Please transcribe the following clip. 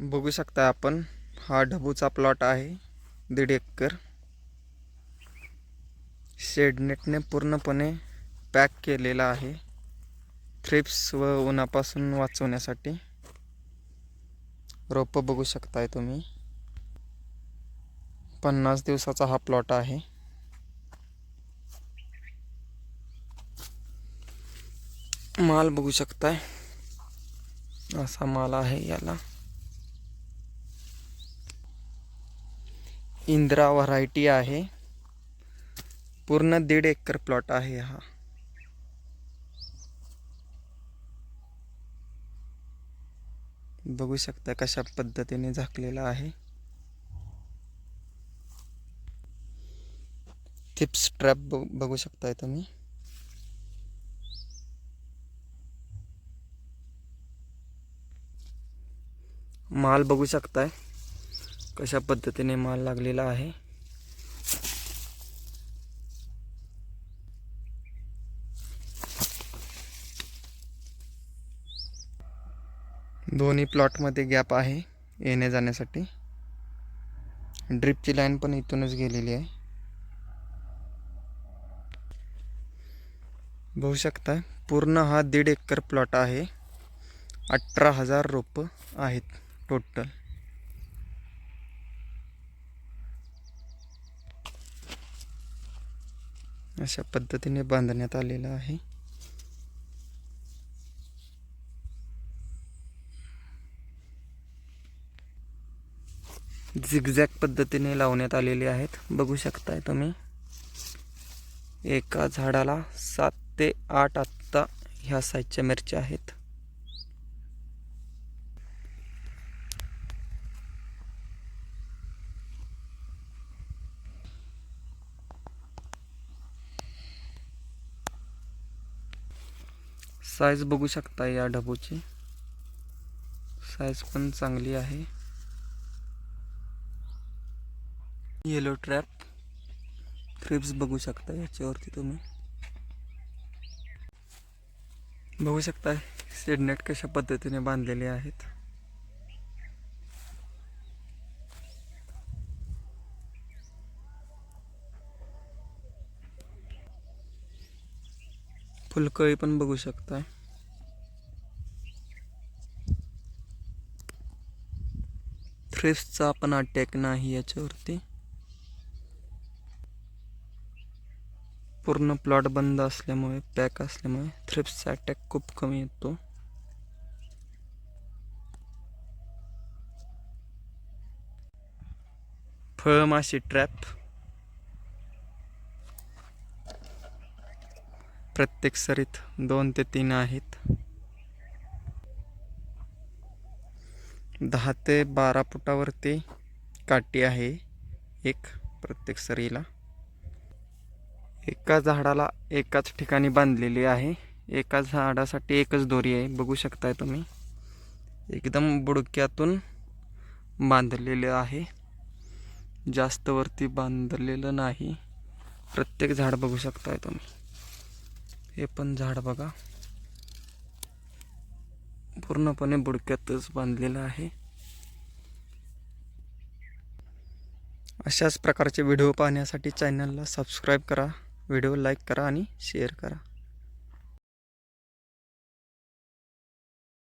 बघू शकता आपण. हा ढबूचा प्लॉट आहे. दीड एकर. शेडनेटने पूर्णपणे पॅक केलेला आहे. थ्रिप्स व उन्हापासून वाचवण्यासाठी. रोपं बघू शकताय तुम्ही. पन्नास दिवसाचा हा प्लॉट आहे. माल बघू शकताय. असा माल आहे याला. इंद्रा व्हरायटी आहे. पूर्ण दीड एकर प्लॉट आहे हा. बघू शकता कशा पद्धतीने झाकलेला आहे. थिप्स ट्रॅप बघू शकताय तुम्ही. माल बघू शकताय. कशा पद्धतीने माल लागलेला आहे? दोन्ही प्लॉटमध्ये गॅप आहे येण्या जाण्यासाठी. ड्रिपची लाईन पण इथूनच गेलेली आहे. बघू शकता पूर्ण हा दीड एकर प्लॉट आहे. अठरा हजार रोपं आहेत टोटल अशा पद्धतीने बांधण्यात आलेलं आहे. झिगझॅग पद्धतीने लावण्यात आलेले आहेत. बघू शकताय तुम्ही. एका झाडाला सात ते आठ आत्ता ह्या साईजच्या मिरच्या आहेत. साईज बघू शकता या ढबूची. साईज पण चांगली आहे. येलो ट्रॅप थ्रिप्स बघू शकता याच्यावरती तुम्ही. बघू शकता सेडनेट कशा पद्धतीने बांधलेले आहेत. फुलकळी पण बघू शकताय. थ्रिप्सचा पण अटॅक नाही याच्यावरती. पूर्ण प्लॉट बंद असल्यामुळे पॅक असल्यामुळे थ्रिप्सचा अटॅक खूप कमी येतो. फळमाशी ट्रॅप प्रत्येक सरीत दोन ते तीन आहेत. दहा ते बारा फुटावरती काठी आहे एक प्रत्येक सरीला. एका झाडाला एकाच ठिकाणी बांधलेली आहे. एका झाडासाठी एकच दोरी आहे. बघू शकताय तुम्ही. एकदम बुडक्यातून बांधलेलं आहे. जास्त वरती बांधलेलं नाही. प्रत्येक झाड बघू शकताय तुम्ही. हे पण झाड बघा. पूर्णपणे बुडक्यातच बांधलेलं आहे. अशाच प्रकारचे व्हिडिओ पाहण्यासाठी चॅनलला सबस्क्राईब करा व्हिडिओ लाईक करा आणि शेअर करा.